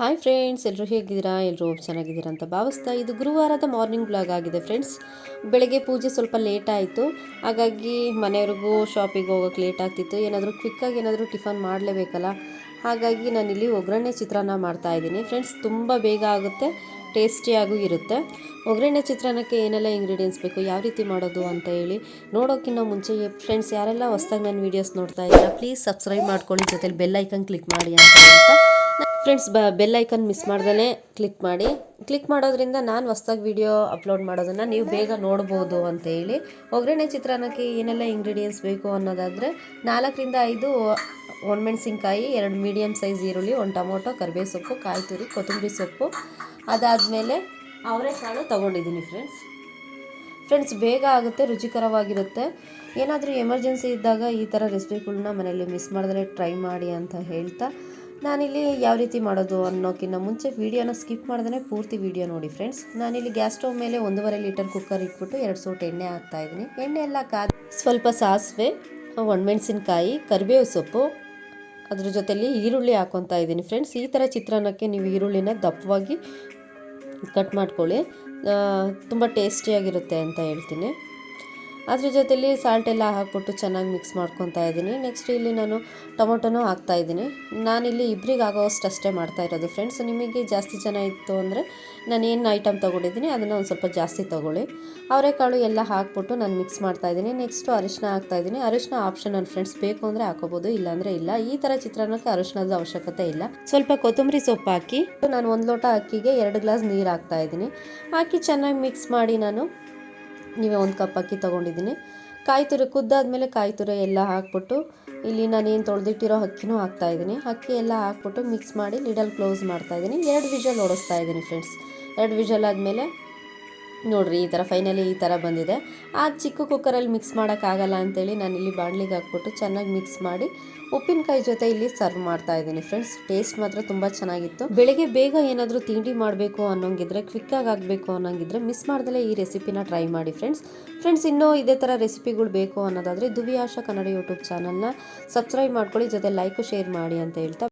Hi friends ಎಲ್ಲರೂ ಹೇಗಿದ್ದೀರಾ? ಎಲ್ಲರೂ ಚೆನ್ನಾಗಿದ್ದೀರಾ ಅಂತ ಭಾವಿಸ್ತಾ ಇದು ಗುರುವಾರದ ಮಾರ್ನಿಂಗ್ ಬ್ಲಾಗ್ ಆಗಿದೆ ಫ್ರೆಂಡ್ಸ್. ಬೆಳಗ್ಗೆ ಪೂಜೆ ಸ್ವಲ್ಪ ಲೇಟ್ ಆಯಿತು. ಹಾಗಾಗಿ ಮನೆಯವ್ರಿಗೂ ಶಾಪಿಗೆ ಹೋಗೋಕೆ ಲೇಟ್ ಆಗ್ತಿತ್ತು. ಏನಾದರೂ ಕ್ವಿಕ್ಕಾಗಿ ಏನಾದರೂ ಟಿಫನ್ ಮಾಡಲೇಬೇಕಲ್ಲ? ಹಾಗಾಗಿ ನಾನಿಲ್ಲಿ ಒಗ್ಗರಣೆ ಚಿತ್ರಾನ್ನ ಮಾಡ್ತಾ ಇದ್ದೀನಿ. ಫ್ರೆಂಡ್ಸ್, ತುಂಬ ಬೇಗ ಆಗುತ್ತೆ ಟೇಸ್ಟಿಯಾಗೂ ಇರುತ್ತೆ. ಒಗ್ಗರಣೆ ಚಿತ್ರಾನ್ನಕ್ಕೆ ಏನೆಲ್ಲ ಇಂಗ್ರೀಡಿಯೆಂಟ್ಸ್ ಬೇಕು, ಯಾವ ರೀತಿ ಮಾಡೋದು ಅಂತ ಹೇಳಿ ನೋಡೋಕ್ಕಿಂತ ಮುಂಚೆ ಫ್ರೆಂಡ್ಸ್, ಯಾರೆಲ್ಲ ಹೊಸ್ದಾಗಿ ನನ್ನ ವೀಡಿಯೋಸ್ ನೋಡ್ತಾ ಇದ್ದೀರಾ ಪ್ಲೀಸ್ ಸಬ್ಸ್ಕ್ರೈಬ್ ಮಾಡ್ಕೊಳ್ಳಿ. ಜೊತೆಲಿ ಬೆಲ್ ಐಕನ್ ಕ್ಲಿಕ್ ಮಾಡಿ ಅಂತ ಹೇಳ್ತಾ ಫ್ರೆಂಡ್ಸ್ ಬ ಬೆಲ್ ಐಕನ್ ಮಿಸ್ ಮಾಡ್ದೇ ಕ್ಲಿಕ್ ಮಾಡಿ. ಕ್ಲಿಕ್ ಮಾಡೋದ್ರಿಂದ ನಾನು ಹೊಸ್ದಾಗಿ ವಿಡಿಯೋ ಅಪ್ಲೋಡ್ ಮಾಡೋದನ್ನು ನೀವು ಬೇಗ ನೋಡ್ಬೋದು ಅಂತ ಹೇಳಿ. ಒಗ್ಗರಣೆ ಚಿತ್ರಾನ್ನಕ್ಕೆ ಏನೆಲ್ಲ ಇಂಗ್ರೀಡಿಯೆಂಟ್ಸ್ ಬೇಕು ಅನ್ನೋದಾದರೆ ನಾಲ್ಕರಿಂದ ಐದು ಒಣಮೆಣಸಿನ್ಕಾಯಿ, ಎರಡು ಮೀಡಿಯಮ್ ಸೈಜ್ ಈರುಳ್ಳಿ, ಒಂದು ಟೊಮೊಟೊ, ಕರಿಬೇವು ಸೊಪ್ಪು, ಕಾಯಿ ತುರಿ, ಕೊತ್ತಂಬರಿ ಸೊಪ್ಪು. ಅದಾದಮೇಲೆ ಅವರೆಕಾಳು ತೊಗೊಂಡಿದ್ದೀನಿ ಫ್ರೆಂಡ್ಸ್ ಫ್ರೆಂಡ್ಸ್ ಬೇಗ ಆಗುತ್ತೆ, ರುಚಿಕರವಾಗಿರುತ್ತೆ. ಏನಾದರೂ ಎಮರ್ಜೆನ್ಸಿ ಇದ್ದಾಗ ಈ ಥರ ರೆಸಿಪಿಗಳನ್ನ ಮನೇಲಿ ಮಿಸ್ ಮಾಡಿದ್ರೆ ಟ್ರೈ ಮಾಡಿ ಅಂತ ಹೇಳ್ತಾ ನಾನಿಲ್ಲಿ ಯಾವ ರೀತಿ ಮಾಡೋದು ಅನ್ನೋಕ್ಕಿಂತ ಮುಂಚೆ ವೀಡಿಯೋನ ಸ್ಕಿಪ್ ಮಾಡ್ದೇ ಪೂರ್ತಿ ವೀಡಿಯೋ ನೋಡಿ ಫ್ರೆಂಡ್ಸ್. ನಾನಿಲ್ಲಿ ಗ್ಯಾಸ್ ಸ್ಟವ್ ಮೇಲೆ ಒಂದೂವರೆ ಲೀಟರ್ ಕುಕ್ಕರ್ ಇಟ್ಬಿಟ್ಟು ಎರಡು ಸೋಟ್ ಎಣ್ಣೆ ಹಾಕ್ತಾ ಇದ್ದೀನಿ. ಎಣ್ಣೆ ಎಲ್ಲ ಕಾದ ಸ್ವಲ್ಪ ಸಾಸಿವೆ ಒಣಮೆಣಸಿನ್ಕಾಯಿ ಕರಿಬೇವು ಸೊಪ್ಪು, ಅದ್ರ ಜೊತೆಯಲ್ಲಿ ಈರುಳ್ಳಿ ಹಾಕೊತಾ ಇದ್ದೀನಿ ಫ್ರೆಂಡ್ಸ್. ಈ ಥರ ಚಿತ್ರಾನ್ನಕ್ಕೆ ನೀವು ಈರುಳ್ಳಿನ ದಪ್ಪವಾಗಿ ಕಟ್ ಮಾಡ್ಕೊಳ್ಳಿ. ತುಂಬ ಟೇಸ್ಟಿಯಾಗಿರುತ್ತೆ ಅಂತ ಹೇಳ್ತೀನಿ. ಅದ್ರ ಜೊತೆಲಿ ಸಾಲ್ಟ್ ಎಲ್ಲ ಹಾಕ್ಬಿಟ್ಟು ಚೆನ್ನಾಗಿ ಮಿಕ್ಸ್ ಮಾಡ್ಕೊತಾ ಇದ್ದೀನಿ. ನೆಕ್ಸ್ಟ್ ಇಲ್ಲಿ ನಾನು ಟೊಮೊಟೊನೂ ಹಾಕ್ತಾ ಇದ್ದೀನಿ. ನಾನಿಲ್ಲಿ ಇಬ್ಬರಿಗೆ ಆಗೋವಷ್ಟು ಅಷ್ಟೇ ಮಾಡ್ತಾ ಇರೋದು ಫ್ರೆಂಡ್ಸ್ ನಿಮಗೆ ಜಾಸ್ತಿ ಜನ ಇತ್ತು ಅಂದರೆ ನಾನು ಏನು ಐಟಮ್ ತೊಗೊಂಡಿದ್ದೀನಿ ಅದನ್ನು ಒಂದು ಸ್ವಲ್ಪ ಜಾಸ್ತಿ ತೊಗೊಳ್ಳಿ. ಅವರೆಕಾಳು ಎಲ್ಲ ಹಾಕ್ಬಿಟ್ಟು ನಾನು ಮಿಕ್ಸ್ ಮಾಡ್ತಾ ಇದ್ದೀನಿ. ನೆಕ್ಸ್ಟು ಅರಿಶಿನ ಹಾಕ್ತಾಯಿದ್ದೀನಿ ಅರಿಶಿನ ನನ್ನ ಫ್ರೆಂಡ್ಸ್ ಬೇಕು ಅಂದರೆ ಹಾಕೋಬೋದು, ಇಲ್ಲಾಂದರೆ ಇಲ್ಲ. ಈ ಥರ ಚಿತ್ರಾನ್ನಕ್ಕೆ ಅರಿಶಿನದ ಅವಶ್ಯಕತೆ ಇಲ್ಲ. ಸ್ವಲ್ಪ ಕೊತ್ತಂಬರಿ ಸೊಪ್ಪು ಹಾಕಿ, ನಾನು ಒಂದು ಲೋಟ ಅಕ್ಕಿಗೆ ಎರಡು ಗ್ಲಾಸ್ ನೀರು ಹಾಕ್ತಾ ಇದ್ದೀನಿ. ಹಾಕಿ ಚೆನ್ನಾಗಿ ಮಿಕ್ಸ್ ಮಾಡಿ ನಾನು ನೀವೇ ಒಂದು ಕಪ್ ಅಕ್ಕಿ ತೊಗೊಂಡಿದ್ದೀನಿ. ಕಾಯಿ ತುರಿ ಕುದ್ದಾದ್ಮೇಲೆ ಕಾಯಿ ತುರಿ ಎಲ್ಲ ಹಾಕ್ಬಿಟ್ಟು ಇಲ್ಲಿ ನಾನೇನು ತೊಳೆದಿಟ್ಟಿರೋ ಅಕ್ಕಿನೂ ಹಾಕ್ತಾಯಿದ್ದೀನಿ ಅಕ್ಕಿ ಎಲ್ಲ ಹಾಕ್ಬಿಟ್ಟು ಮಿಕ್ಸ್ ಮಾಡಿ ಲಿಡಲ್ ಕ್ಲೋಸ್ ಮಾಡ್ತಾಯಿದ್ದೀನಿ ಎರಡು ವಿಷಲ್ ಓಡಿಸ್ತಾ ಇದ್ದೀನಿ ಫ್ರೆಂಡ್ಸ್ ಎರಡು ವಿಷಲ್ ಆದಮೇಲೆ ನೋಡಿರಿ, ಈ ಥರ ಫೈನಲಿ ಈ ಥರ ಬಂದಿದೆ. ಆ ಚಿಕ್ಕ ಕುಕ್ಕರಲ್ಲಿ ಮಿಕ್ಸ್ ಮಾಡೋಕ್ಕಾಗಲ್ಲ ಅಂತೇಳಿ ನಾನು ಇಲ್ಲಿ ಬಾಣಲಿಗೆ ಹಾಕ್ಬಿಟ್ಟು ಚೆನ್ನಾಗಿ ಮಿಕ್ಸ್ ಮಾಡಿ ಉಪ್ಪಿನಕಾಯಿ ಜೊತೆ ಇಲ್ಲಿ ಸರ್ವ್ ಮಾಡ್ತಾ ಇದ್ದೀನಿ ಫ್ರೆಂಡ್ಸ್ ಟೇಸ್ಟ್ ಮಾತ್ರ ತುಂಬ ಚೆನ್ನಾಗಿತ್ತು. ಬೆಳಗ್ಗೆ ಬೇಗ ಏನಾದರೂ ತಿಂಡಿ ಮಾಡಬೇಕು ಅನ್ನೋಂಗಿದ್ರೆ ಕ್ವಿಕ್ಕಾಗಿ ಆಗಬೇಕು ಅನ್ನೋಂಗಿದ್ರೆ ಮಿಸ್ ಮಾಡ್ದಲೇ ಈ ರೆಸಿಪಿನ ಟ್ರೈ ಮಾಡಿ ಫ್ರೆಂಡ್ಸ್ ಫ್ರೆಂಡ್ಸ್ ಇನ್ನೂ ಇದೇ ಥರ ರೆಸಿಪಿಗಳು ಬೇಕು ಅನ್ನೋದಾದರೆ ದುವಿಯಾಶ ಕನ್ನಡ ಯೂಟ್ಯೂಬ್ ಚಾನಲ್ನ ಸಬ್ಸ್ಕ್ರೈಬ್ ಮಾಡ್ಕೊಳ್ಳಿ, ಜೊತೆ ಲೈಕು ಶೇರ್ ಮಾಡಿ ಅಂತ ಹೇಳ್ತಾ